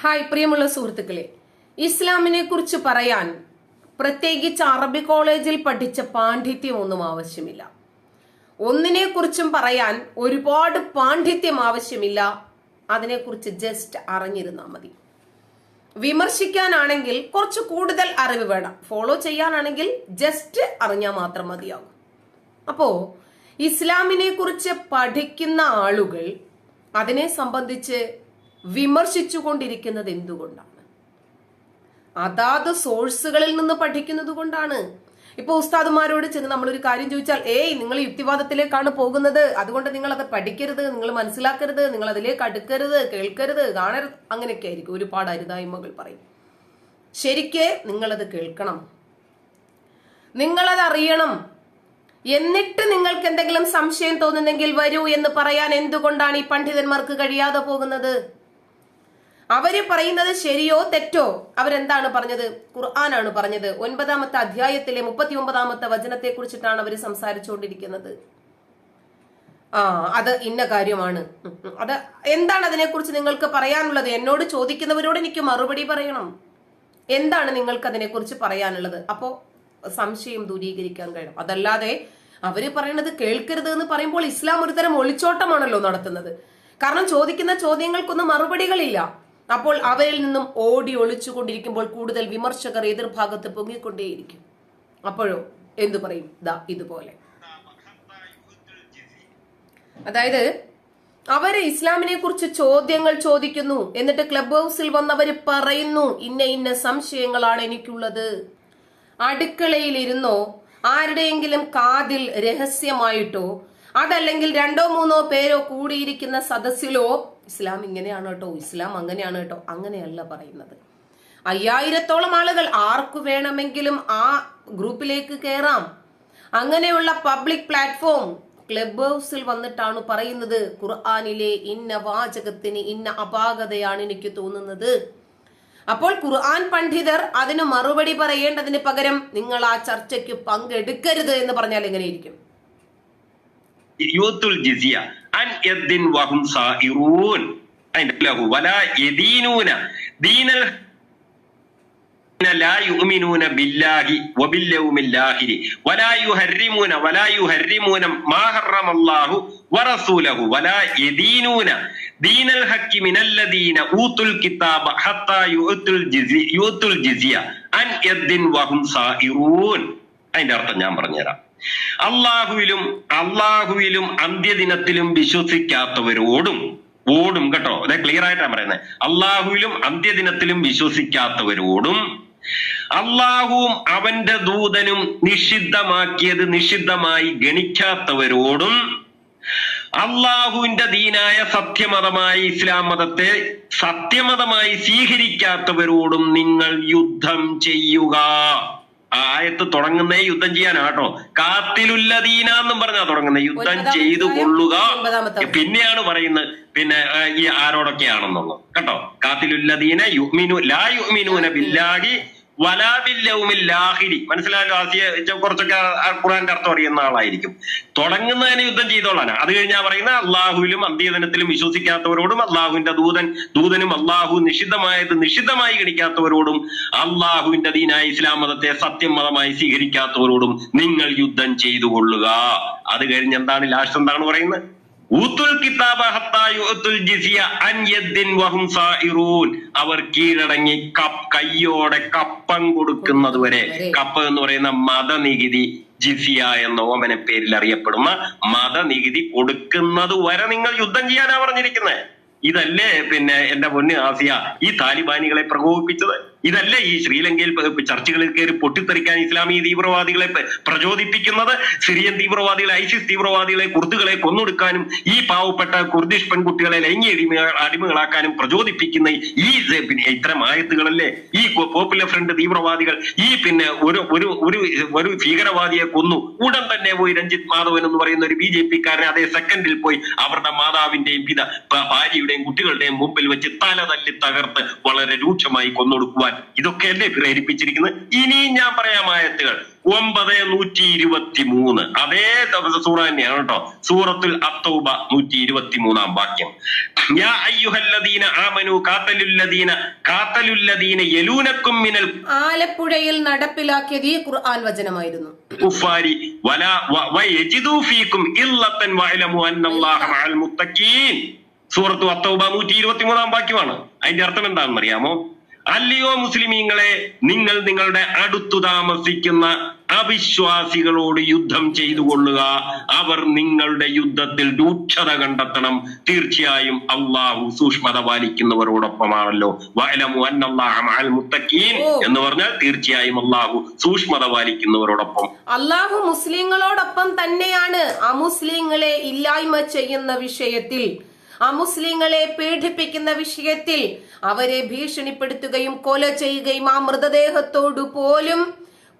Hi പ്രിയമുള്ള സുഹൃത്തുക്കളെ ഇസ്ലാമിനെ കുറിച്ച് പറയാൻ പ്രത്യേകിച്ച് അറബി കോളേജിൽ പഠിച്ച പാണ്ഡിത്യം ഒന്നും ആവശ്യമില്ല. ഒന്നിനെ കുറിച്ചും പറയാൻ ഒരുപാട് പാണ്ഡിത്യം ആവശ്യമില്ല. അതിനെക്കുറിച്ച് ജസ്റ്റ് അറിഞ്ഞിരുന്നാൽ മതി. വിമർശിക്കാനാണെങ്കിൽ കുറച്ച് കൂടുതൽ അറിവ് വേണം. ഫോളോ ചെയ്യാനാണെങ്കിൽ ജസ്റ്റ് അറിഞ്ഞാൽ മാത്രം മതിയാകും. അപ്പോ ഇസ്ലാമിനെ കുറിച്ച് പഠിക്കുന്ന ആളുകൾ അതിനെ സംബന്ധിച്ച് വിമർശിച്ചുകൊണ്ടിരിക്കുന്നത് എന്തുകൊണ്ടാണ്? അതാത് സോഴ്സുകളിൽ നിന്ന് പഠിക്കുന്നത് കൊണ്ടാണ്. ഇപ്പൊ ഉസ്താദുമാരോട് ചെന്ന് നമ്മളൊരു കാര്യം ചോദിച്ചാൽ ഏയ് നിങ്ങൾ യുക്തിവാദത്തിലേക്കാണ് പോകുന്നത്. അതുകൊണ്ട് നിങ്ങൾ അത് പഠിക്കരുത് നിങ്ങൾ മനസ്സിലാക്കരുത് നിങ്ങൾ അതിലേക്ക് അടുക്കരുത് കേൾക്കരുത് കാണരുത്. അങ്ങനെയൊക്കെ ആയിരിക്കും. ഒരുപാട് അരുതായ്മകൾ പറയും. ശരിക്ക് നിങ്ങളത് കേൾക്കണം. നിങ്ങളത് അറിയണം. എന്നിട്ട് നിങ്ങൾക്ക് എന്തെങ്കിലും സംശയം തോന്നുന്നെങ്കിൽ വരൂ എന്ന് പറയാൻ എന്തുകൊണ്ടാണ് ഈ പണ്ഡിതന്മാർക്ക് കഴിയാതെ പോകുന്നത്? അവർ പറയുന്നത് ശരിയോ തെറ്റോ? അവരെന്താണ് പറഞ്ഞത്? ഖുർആനാണ് പറഞ്ഞത്. ഒൻപതാമത്തെ അധ്യായത്തിലെ മുപ്പത്തി ഒമ്പതാമത്തെ വചനത്തെ കുറിച്ചിട്ടാണ് അവർ സംസാരിച്ചുകൊണ്ടിരിക്കുന്നത്. ആ അത് ഇന്ന കാര്യമാണ്. അത് എന്താണ് അതിനെക്കുറിച്ച് നിങ്ങൾക്ക് പറയാനുള്ളത്? എന്നോട് ചോദിക്കുന്നവരോട് എനിക്ക് മറുപടി പറയണം. എന്താണ് നിങ്ങൾക്ക് അതിനെക്കുറിച്ച് പറയാനുള്ളത്? അപ്പോ സംശയം ദൂരീകരിക്കാൻ കഴിയും അതല്ലാതെ അവർ പറയണത് കേൾക്കരുത് എന്ന് പറയുമ്പോൾ ഇസ്ലാം ഒരുതരം ഒളിച്ചോട്ടമാണല്ലോ നടത്തുന്നത്. കാരണം ചോദിക്കുന്ന ചോദ്യങ്ങൾക്കൊന്നും മറുപടികളില്ല. അപ്പോൾ അവരിൽ നിന്നും ഓടി ഒളിച്ചുകൊണ്ടിരിക്കുമ്പോൾ കൂടുതൽ വിമർശകർ എതിർഭാഗത്ത് പൊങ്ങിക്കൊണ്ടേയിരിക്കും. അപ്പോഴോ എന്തു പറയും? ദാ ഇതുപോലെ. അതായത് അവർ ഇസ്ലാമിനെ കുറിച്ച് ചോദ്യങ്ങൾ ചോദിക്കുന്നു. എന്നിട്ട് ക്ലബ് ഹൗസിൽ വന്നവര് പറയുന്നു ഇന്ന ഇന്ന സംശയങ്ങളാണ് എനിക്കുള്ളത്. അടുക്കളയിലിരുന്നോ ആരുടെയെങ്കിലും കാതിൽ രഹസ്യമായിട്ടോ അതല്ലെങ്കിൽ രണ്ടോ മൂന്നോ പേരോ കൂടിയിരിക്കുന്ന സദസ്സിലോ ഇസ്ലാം ഇങ്ങനെയാണ് കേട്ടോ ഇസ്ലാം അങ്ങനെയാണ് കേട്ടോ അങ്ങനെയല്ല പറയുന്നത്. അയ്യായിരത്തോളം ആളുകൾ ആർക്കു വേണമെങ്കിലും ആ ഗ്രൂപ്പിലേക്ക് കയറാം അങ്ങനെയുള്ള പബ്ലിക് പ്ലാറ്റ്ഫോം ക്ലബ് ഹൗസിൽ വന്നിട്ടാണ് പറയുന്നത് ഖുർആാനിലെ ഇന്ന വാചകത്തിന് ഇന്ന അപാകതയാണ് എനിക്ക് തോന്നുന്നത്. അപ്പോൾ ഖുർആൻ പണ്ഡിതർ അതിന് മറുപടി പറയേണ്ടതിന് പകരം നിങ്ങൾ ആ ചർച്ചയ്ക്ക് പങ്കെടുക്കരുത് എന്ന് പറഞ്ഞാൽ എങ്ങനെയിരിക്കും? യൂത്തുൽ ജിസിയ അൻ യദ്ദിൻ വഹും സായിറൂൻ അതിന്റെ ലഹു വല യദീനൂന ദീനൽ لا يؤمنون بالله وباليوم الآخر ولا يحرمون ولا يحرمون ما حرم الله ورسوله ولا يدينون دين الحق من الذين أوتوا الكتاب حتى يؤتوا الجزية يؤتوا الجزية عن يد وهم صائرون അതിന്റെ അർത്ഥം ഞാൻ പറഞ്ഞുതരാം അള്ളാഹുവിലും അള്ളാഹുവിലും അന്ത്യദിനത്തിലും വിശ്വസിക്കാത്തവരോടും ഓടും കേട്ടോ. അതെ ക്ലിയർ ആയിട്ടാണ് പറയുന്നത്. അള്ളാഹുവിലും അന്ത്യദിനത്തിലും വിശ്വസിക്കാത്തവരോടും അള്ളാഹുവും അവന്റെ ദൂതനും നിഷിദ്ധമാക്കിയത് നിഷിദ്ധമായി ഗണിക്കാത്തവരോടും അള്ളാഹുവിന്റെ ദീനായ സത്യമതമായി ഇസ്ലാം മതത്തെ സത്യമതമായി സ്വീകരിക്കാത്തവരോടും നിങ്ങൾ യുദ്ധം ചെയ്യുക. ആ ആയത്ത് തുടങ്ങുന്നേ യുദ്ധം ചെയ്യാനാട്ടോ. കാത്തിലുല്ലദീന എന്നും പറഞ്ഞാ തുടങ്ങുന്നത് യുദ്ധം ചെയ്തു കൊള്ളുക. പിന്നെയാണ് പറയുന്നത് പിന്നെ ഈ ആരോടൊക്കെയാണെന്നുള്ളത്. കേട്ടോ? കാത്തിലുല്ലദീന യുഅ്മിനു ലാ യുഅ്മിനൂന ബില്ലാഹി വലാ ബില്ലൗമിൽ ലാഹിരി. മനസ്സിലായല്ലോ ആസിയ കുറച്ചൊക്കെ ഖുറാന്റെ അർത്ഥം അറിയുന്ന ആളായിരിക്കും. തുടങ്ങുന്നതിന് യുദ്ധം ചെയ്തോളാനാ അത് കഴിഞ്ഞാൽ പറയുന്ന അള്ളാഹുവിലും അന്ത്യദിനത്തിലും വിശ്വസിക്കാത്തവരോടും അള്ളാഹുവിന്റെ ദൂതൻ ദൂതനും അള്ളാഹു നിഷിദ്ധമായത് നിഷിദ്ധമായി ഗണിക്കാത്തവരോടും അള്ളാഹുവിന്റെ ദീനായ ഇസ്ലാം മതത്തെ സത്യം മതമായി സ്വീകരിക്കാത്തവരോടും നിങ്ങൾ യുദ്ധം ചെയ്തു കൊള്ളുക അത് കഴിഞ്ഞ് എന്താണ് ലാസ്റ്റ് എന്താണ് പറയുന്നത്? അവർ കീഴടങ്ങി കപ്പ് കയ്യോടെ കപ്പം കൊടുക്കുന്നത് വരെ. കപ്പ് എന്ന് പറയുന്ന മതനികുതി ജിസിയ എന്ന ഓമന പേരിൽ അറിയപ്പെടുന്ന മതനികുതി കൊടുക്കുന്നത് വരെ നിങ്ങൾ യുദ്ധം ചെയ്യാനാ പറഞ്ഞിരിക്കുന്നത് ഇതല്ലേ പിന്നെ എന്റെ പൊന്ന് ആസിയ ഈ താലിബാനികളെ പ്രകോപിപ്പിച്ചത്? ഇതല്ലേ ഈ ശ്രീലങ്കയിൽ ചർച്ചകളിൽ കയറി പൊട്ടിത്തെറിക്കാൻ ഇസ്ലാമി തീവ്രവാദികളെ പ്രചോദിപ്പിക്കുന്നത്? സിറിയൻ തീവ്രവാദികളെ ഐസിസ് തീവ്രവാദികളെ കുർദുകളെ കൊന്നൊടുക്കാനും ഈ പാവപ്പെട്ട കുർദിഷ് പെൺകുട്ടികളെ ലൈംഗിക അടിമ അടിമകളാക്കാനും പ്രചോദിപ്പിക്കുന്ന ഈ ഇത്തരം ആയത്തുകളല്ലേ? ഈ പോപ്പുലർ ഫ്രണ്ട് തീവ്രവാദികൾ ഈ പിന്നെ ഒരു ഒരു ഒരു ഒരു ഭീകരവാദിയെ കൊന്നു. ഉടൻ തന്നെ പോയി രഞ്ജിത് മാധവൻ എന്ന് പറയുന്ന ഒരു ബി ജെ പിക്കാരനെ അതേ സെക്കൻഡിൽ പോയി അവരുടെ മാതാവിന്റെയും പിത ഭാര്യയുടെയും കുട്ടികളുടെയും മുമ്പിൽ വെച്ച് തല തല്ലി തകർത്ത് വളരെ രൂക്ഷമായി കൊന്നൊടുക്കുവാൻ ഇതൊക്കെയല്ലേ പ്രേരിപ്പിച്ചിരിക്കുന്നത്? ഇനിയും ഞാൻ പറയാം ആയത്തുകൾ. ഒമ്പത് നൂറ്റി ഇരുപത്തി മൂന്ന് അതേ സൂറ തന്നെയാണ് കേട്ടോ. സൂറത്തുൽ അത്തൗബ നൂറ്റി ഇരുപത്തി മൂന്നാം വാക്യം. യാ അയ്യുഹല്ലദീന ആമനു കാത്തലുല്ലദീന കാത്തലുല്ലദീന യലൂനക്കും മിനൽ ആലപ്പുഴയിൽ നടപ്പിലാക്കിയത് ഈ ഖുർആൻ വചനമായിരുന്നു. കുഫാരി വല വയജിദു ഫീക്കും ഇല്ലത്തൻ വഅലമു അന്നല്ലാഹ മഅൽ മുത്തഖീൻ. സൂറത്തു അത്തൗബ നൂറ്റി ഇരുപത്തി മൂന്നാം വാക്യമാണ്. അതിന്റെ അർത്ഥം എന്താണെന്ന് അറിയാമോ അല്ലയോ മുസ്ലിമീങ്ങളെ നിങ്ങൾ നിങ്ങളുടെ അടുത്തു താമസിക്കുന്ന അവിശ്വാസികളോട് യുദ്ധം ചെയ്തു കൊള്ളുക. അവർ നിങ്ങളുടെ യുദ്ധത്തിൽ രൂക്ഷത കണ്ടെത്തണം. തീർച്ചയായും അള്ളാഹു സൂക്ഷ്മത പാലിക്കുന്നവരോടൊപ്പമാണല്ലോ. എന്ന് പറഞ്ഞാൽ തീർച്ചയായും അള്ളാഹു സൂക്ഷ്മത പാലിക്കുന്നവരോടൊപ്പം. അള്ളാഹു മുസ്ലിങ്ങളോടൊപ്പം തന്നെയാണ് അമുസ്ലിങ്ങളെ ഇല്ലായ്മ ചെയ്യുന്ന വിഷയത്തിൽ അമുസ്ലിങ്ങളെ പീഡിപ്പിക്കുന്ന വിഷയത്തിൽ അവരെ ഭീഷണിപ്പെടുത്തുകയും കൊല ചെയ്യുകയും ആ മൃതദേഹത്തോടു പോലും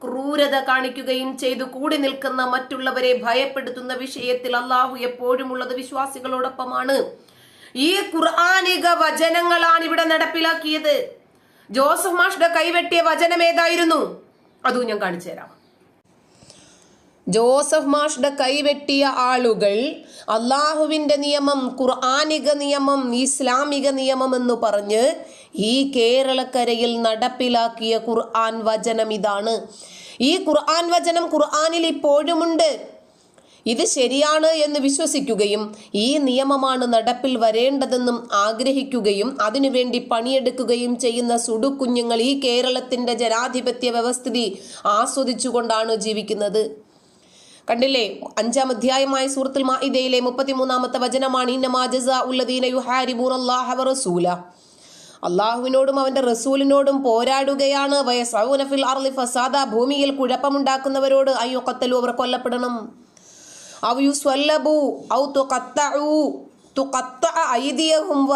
ക്രൂരത കാണിക്കുകയും ചെയ്തു. കൂടി നിൽക്കുന്ന മറ്റുള്ളവരെ ഭയപ്പെടുത്തുന്ന വിഷയത്തിൽ അള്ളാഹു എപ്പോഴും ഉള്ളത് വിശ്വാസികളോടൊപ്പമാണ്. ഈ ഖുർആാനിക വചനങ്ങളാണ് ഇവിടെ നടപ്പിലാക്കിയത്. ജോസഫ് മാഷ്ടെ കൈവെട്ടിയ വചനം ഏതായിരുന്നു? അതും ഞാൻ കാണിച്ചു തരാം ജോസഫ് മാഷ്ടെ കൈവെട്ടിയ ആളുകൾ അള്ളാഹുവിന്റെ നിയമം ഖുർആാനിക നിയമം ഇസ്ലാമിക നിയമം എന്ന് പറഞ്ഞ് ഈ കേരളക്കരയിൽ നടപ്പിലാക്കിയ ഖുർആൻ വചനം ഇതാണ്. ഈ ഖുർആൻ വചനം ഖുർആാനിൽ ഇപ്പോഴുമുണ്ട്. ഇത് ശരിയാണ് എന്ന് വിശ്വസിക്കുകയും ഈ നിയമമാണ് നടപ്പിൽ വരേണ്ടതെന്നും ആഗ്രഹിക്കുകയും അതിനുവേണ്ടി പണിയെടുക്കുകയും ചെയ്യുന്ന സുടുക്കുഞ്ഞുങ്ങൾ ഈ കേരളത്തിന്റെ ജനാധിപത്യ വ്യവസ്ഥിതി ആസ്വദിച്ചുകൊണ്ടാണ് ജീവിക്കുന്നത്. കണ്ടില്ലേ? അഞ്ചാം അധ്യായമായ സൂറത്തുൽ മാഇദയിലെ മുപ്പത്തിമൂന്നാമത്തെ വചനമാണ് ഇന്നമാ അള്ളാഹുവിനോടും അവന്റെ റസൂലിനോടും പോരാടുകയാണ്. ഫസാദ ഭൂമിയിൽ കുഴപ്പമുണ്ടാക്കുന്നവരോട് അയ്യോ കത്തലു അവർ കൊല്ലപ്പെടണം. ഔ ഔ വ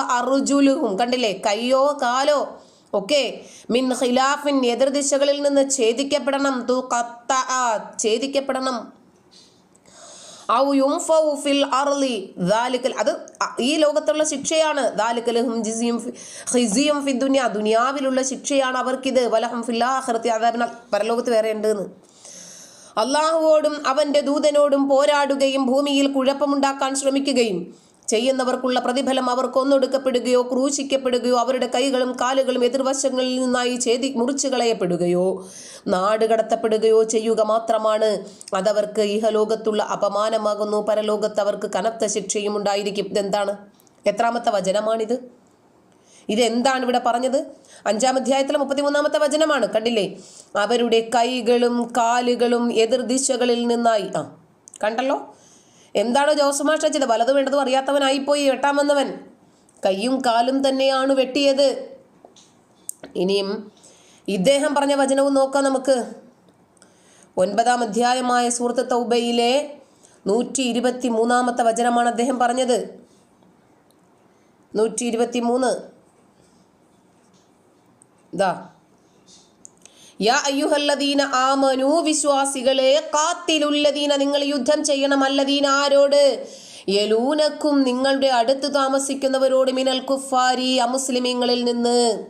കണ്ടില്ലേ? കയ്യോ കാലോ ഓക്കെ മിൻ ഖിലാഫിൻ എതിർദിശകളിൽ നിന്ന് ഛേദിക്കപ്പെടണം. തുഖത്തഅ ഛേദിക്കപ്പെടണം. ഔ ഫിൽ അർളി. ദാലിക്കൽ അത് ഈ ലോകത്തുള്ള ശിക്ഷയാണ്. ദാലിക്കൽ ദുനിയാവിലുള്ള ശിക്ഷയാണ് അവർക്കിത്. വലഹും ആഖിറത്തി അദാബിന പരലോകത്ത് വേറെ ഉണ്ടെന്ന്. അള്ളാഹുവോടും അവന്റെ ദൂതനോടും പോരാടുകയും ഭൂമിയിൽ കുഴപ്പമുണ്ടാക്കാൻ ശ്രമിക്കുകയും ചെയ്യുന്നവർക്കുള്ള പ്രതിഫലം അവർ കൊന്നൊടുക്കപ്പെടുകയോ ക്രൂശിക്കപ്പെടുകയോ അവരുടെ കൈകളും കാലുകളും എതിർവശങ്ങളിൽ നിന്നായി ചെയ്തി മുറിച്ചു കളയപ്പെടുകയോ നാട് കടത്തപ്പെടുകയോ ചെയ്യുക മാത്രമാണ്. അതവർക്ക് ഇഹലോകത്തുള്ള അപമാനമാകുന്നു. പരലോകത്ത് അവർക്ക് കനത്ത ശിക്ഷയും ഉണ്ടായിരിക്കും. ഇതെന്താണ്? എത്രാമത്തെ വചനമാണിത്? ഇതെന്താണ് ഇവിടെ പറഞ്ഞത്? അഞ്ചാം അധ്യായത്തിലെ മുപ്പത്തിമൂന്നാമത്തെ വചനമാണ്. കണ്ടില്ലേ? അവരുടെ കൈകളും കാലുകളും എതിർദിശകളിൽ നിന്നായി. ആ കണ്ടല്ലോ? എന്താണ് ജോസഫ് മാഷ ചെയ്ത് വലതും വേണ്ടതും അറിയാത്തവനായിപ്പോയി വെട്ടാൻ വന്നവൻ. കൈയും കാലും തന്നെയാണ് വെട്ടിയത്. ഇനിയും ഇദ്ദേഹം പറഞ്ഞ വചനവും നോക്കാം നമുക്ക്. ഒൻപതാം അധ്യായമായ സുഹൃത്ത് തൗബയിലെ നൂറ്റി ഇരുപത്തി മൂന്നാമത്തെ വചനമാണ് അദ്ദേഹം പറഞ്ഞത്. നൂറ്റി ഇരുപത്തി മൂന്ന് ദാ യാ ആമനു വിശ്വാസികളെ കാത്തിലുല്ലദീന നിങ്ങൾ യുദ്ധം ചെയ്യണം അല്ലദീന ആരോട്? യലൂനക്കും നിങ്ങളുടെ അടുത്ത് താമസിക്കുന്നവരോട് മിനൽ കുഫാരി അമുസ്ലിമീങ്ങളിൽ നിന്ന്.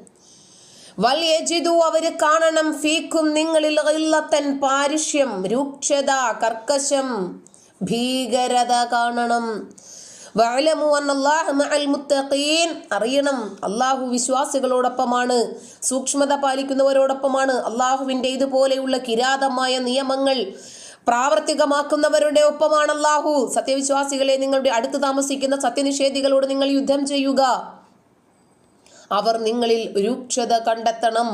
വൽയജിതു അവർ കാണണം ഫീക്കും നിങ്ങളിൽ ഇല്ലത്തൻ പാരുഷ്യം രൂക്ഷത കർക്കശം ഭീകരത കാണണം. അറിയണം അള്ളാഹു വിശ്വാസികളോടൊപ്പമാണ് സൂക്ഷ്മത പാലിക്കുന്നവരോടൊപ്പമാണ് അള്ളാഹുവിന്റെ ഇതുപോലെയുള്ള കിരാതമായ നിയമങ്ങൾ പ്രാവർത്തികമാക്കുന്നവരുടെ ഒപ്പമാണ് അള്ളാഹു സത്യവിശ്വാസികളെ നിങ്ങളുടെ അടുത്ത് താമസിക്കുന്ന സത്യനിഷേധികളോട് നിങ്ങൾ യുദ്ധം ചെയ്യുക. അവർ നിങ്ങളിൽ രൂക്ഷത കണ്ടെത്തണം.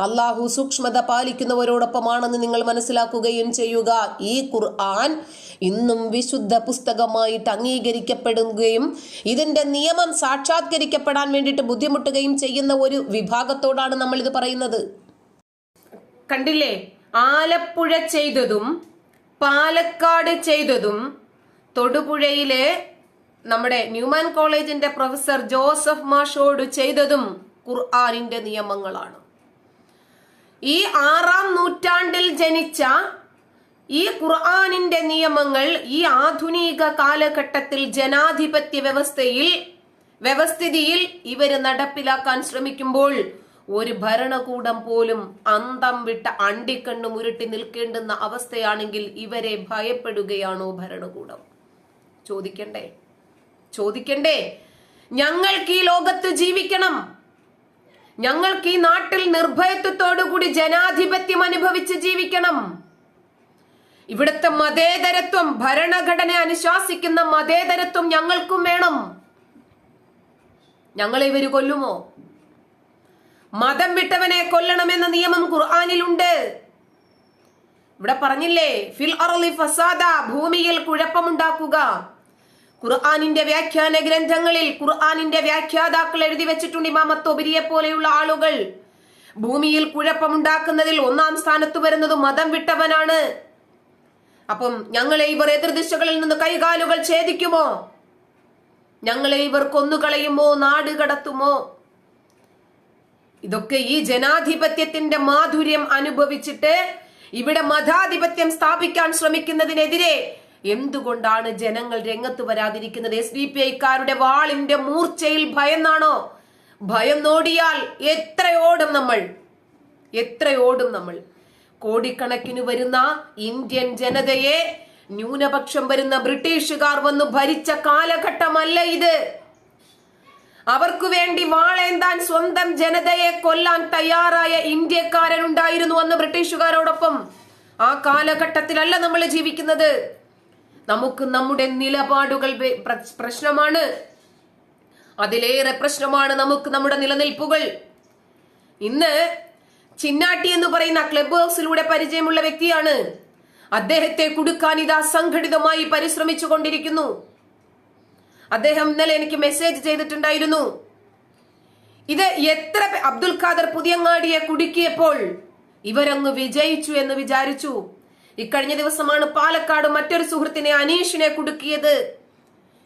അള്ളാഹു സൂക്ഷ്മത പാലിക്കുന്നവരോടൊപ്പമാണെന്ന് നിങ്ങൾ മനസ്സിലാക്കുകയും ചെയ്യുക. ഈ ഖുർആൻ ഇന്നും വിശുദ്ധ പുസ്തകമായിട്ട് അംഗീകരിക്കപ്പെടുകയും ഇതിന്റെ നിയമം സാക്ഷാത്കരിക്കപ്പെടാൻ വേണ്ടിയിട്ട് ബുദ്ധിമുട്ടുകയും ചെയ്യുന്ന ഒരു വിഭാഗത്തോടാണ് നമ്മൾ ഇത് പറയുന്നത്. കണ്ടില്ലേ? ആലപ്പുഴ ചെയ്തതും പാലക്കാട് ചെയ്തതും തൊടുപുഴയിലെ നമ്മുടെ ന്യൂമാൻ കോളേജിന്റെ പ്രൊഫസർ ജോസഫ് മാഷോട് ചെയ്തതും ഖുർആാനിന്റെ നിയമങ്ങളാണ്. ഈ ആറാം നൂറ്റാണ്ടിൽ ജനിച്ച ഈ ഖുർആാനിന്റെ നിയമങ്ങൾ ഈ ആധുനിക കാലഘട്ടത്തിൽ ജനാധിപത്യ വ്യവസ്ഥയിൽ വ്യവസ്ഥിതിയിൽ ഇവർ നടപ്പിലാക്കാൻ ശ്രമിക്കുമ്പോൾ ഒരു ഭരണകൂടം പോലും അന്തം വിട്ട അണ്ടിക്കണ്ണു മുരുട്ടി നിൽക്കേണ്ടുന്ന അവസ്ഥയാണെങ്കിൽ ഇവരെ ഭയപ്പെടുകയാണോ ഭരണകൂടം? ചോദിക്കണ്ടേ? ചോദിക്കണ്ടേ? ഞങ്ങൾക്ക് ഈ ലോകത്ത് ജീവിക്കണം. ഞങ്ങൾക്ക് ഈ നാട്ടിൽ നിർഭയത്വത്തോടുകൂടി ജനാധിപത്യം അനുഭവിച്ച് ജീവിക്കണം. ഇവിടുത്തെ മതേതരത്വം ഭരണഘടന അനുശാസിക്കുന്ന മതേതരത്വം ഞങ്ങൾക്കും വേണം. ഞങ്ങളെ ഇവർ കൊല്ലുമോ? മതം വിട്ടവനെ കൊല്ലണമെന്ന നിയമം ഖുർആാനിലുണ്ട്. ഇവിടെ പറഞ്ഞില്ലേ ഫിൽ അറളി ഫസാദ ഭൂമിയിൽ കുഴപ്പമുണ്ടാക്കുക. ഖുർആാനിന്റെ വ്യാഖ്യാന ഗ്രന്ഥങ്ങളിൽ ഖുർആാനിന്റെ വ്യാഖ്യാതാക്കൾ എഴുതി വെച്ചിട്ടുണ്ട് ഇമാമത്തോബിരിയെ തൊബിരിയെ പോലെയുള്ള ആളുകൾ. ഭൂമിയിൽ കുഴപ്പമുണ്ടാക്കുന്നതിൽ ഒന്നാം സ്ഥാനത്ത് വരുന്നത് മതം വിട്ടവനാണ്. അപ്പം ഞങ്ങളെ ഇവർ എതിർദിശകളിൽ നിന്ന് കൈകാലുകൾ ഛേദിക്കുമോ? ഞങ്ങളെ ഇവർ കൊന്നുകളയുമോ? നാട് കടത്തുമോ? ഇതൊക്കെ ഈ ജനാധിപത്യത്തിന്റെ മാധുര്യം അനുഭവിച്ചിട്ട് ഇവിടെ മതാധിപത്യം സ്ഥാപിക്കാൻ ശ്രമിക്കുന്നതിനെതിരെ എന്തുകൊണ്ടാണ് ജനങ്ങൾ രംഗത്ത് വരാതിരിക്കുന്നത്? എസ് ഡി പി ഐക്കാരുടെ വാളിന്റെ മൂർച്ചയിൽ ഭയന്നാണോ? ഭയം നോടിയാൽ എത്രയോടും നമ്മൾ എത്രയോടും നമ്മൾ. കോടിക്കണക്കിന് വരുന്ന ഇന്ത്യൻ ജനതയെ ന്യൂനപക്ഷം വരുന്ന ബ്രിട്ടീഷുകാർ വന്ന് ഭരിച്ച കാലഘട്ടമല്ല ഇത്. അവർക്കു വേണ്ടി വാളേന്താൻ സ്വന്തം ജനതയെ കൊല്ലാൻ തയ്യാറായ ഇന്ത്യക്കാരൻ ഉണ്ടായിരുന്നു അന്ന് ബ്രിട്ടീഷുകാരോടൊപ്പം. ആ കാലഘട്ടത്തിലല്ല നമ്മൾ ജീവിക്കുന്നത്. നമുക്ക് നമ്മുടെ നിലപാടുകൾ പ്രശ്നമാണ്. അതിലേറെ പ്രശ്നമാണ് നമുക്ക് നമ്മുടെ നിലനിൽപ്പുകൾ. ഇന്ന് ചിന്നാട്ടി എന്ന് പറയുന്ന ക്ലബ് ഹൗസിലൂടെ പരിചയമുള്ള വ്യക്തിയാണ്. അദ്ദേഹത്തെ കുടുക്കാൻ ഇത് അസംഘടിതമായി പരിശ്രമിച്ചു കൊണ്ടിരിക്കുന്നു. അദ്ദേഹം ഇന്നലെ എനിക്ക് മെസ്സേജ് ചെയ്തിട്ടുണ്ടായിരുന്നു. ഇത് എത്ര അബ്ദുൽ ഖാദർ പുതിയങ്ങാടിയെ കുടുക്കിയപ്പോൾ ഇവരങ്ങ് വിജയിച്ചു എന്ന് വിചാരിച്ചു. ഇക്കഴിഞ്ഞ ദിവസമാണ് പാലക്കാട് മറ്റൊരു സുഹൃത്തിനെ അനീഷിനെ കുടുക്കിയത്.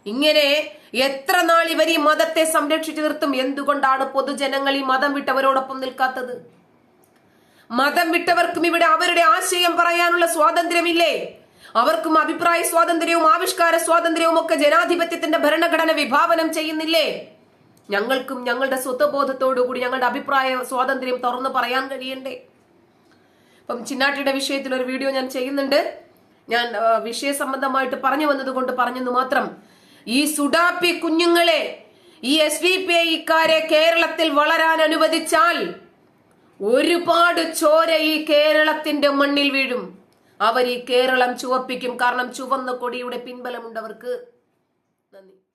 ഇങ്ങനെ എത്ര നാൾ ഇവർ ഈ മതത്തെ സംരക്ഷിച്ചു നിർത്തും? എന്തുകൊണ്ടാണ് പൊതുജനങ്ങൾ ഈ മതം വിട്ടവരോടൊപ്പം നിൽക്കാത്തത്? മതം വിട്ടവർക്കും ഇവിടെ അവരുടെ ആശയം പറയാനുള്ള സ്വാതന്ത്ര്യമില്ലേ? അവർക്കും അഭിപ്രായ സ്വാതന്ത്ര്യവും ആവിഷ്കാര സ്വാതന്ത്ര്യവും ഒക്കെ ജനാധിപത്യത്തിന്റെ ഭരണഘടന വിഭാവനം ചെയ്യുന്നില്ലേ? ഞങ്ങൾക്കും ഞങ്ങളുടെ സ്വത്വബോധത്തോടുകൂടി ഞങ്ങളുടെ അഭിപ്രായ സ്വാതന്ത്ര്യം തുറന്നു പറയാൻ കഴിയണ്ടേ? ഇപ്പം ചിന്നാട്ടിയുടെ വിഷയത്തിൽ ഒരു വീഡിയോ ഞാൻ ചെയ്യുന്നുണ്ട്. ഞാൻ വിഷയ സംബന്ധമായിട്ട് പറഞ്ഞു വന്നത് കൊണ്ട് പറഞ്ഞെന്ന് മാത്രം. ഈ സുഡാപ്പി കുഞ്ഞുങ്ങളെ ഈ എസ് വി പി ഐക്കാരെ കേരളത്തിൽ വളരാൻ അനുവദിച്ചാൽ ഒരുപാട് ചോര ഈ കേരളത്തിന്റെ മണ്ണിൽ വീഴും. അവർ ഈ കേരളം ചുവപ്പിക്കും. കാരണം ചുവന്ന കൊടിയുടെ പിൻബലമുണ്ട് അവർക്ക്. നന്ദി.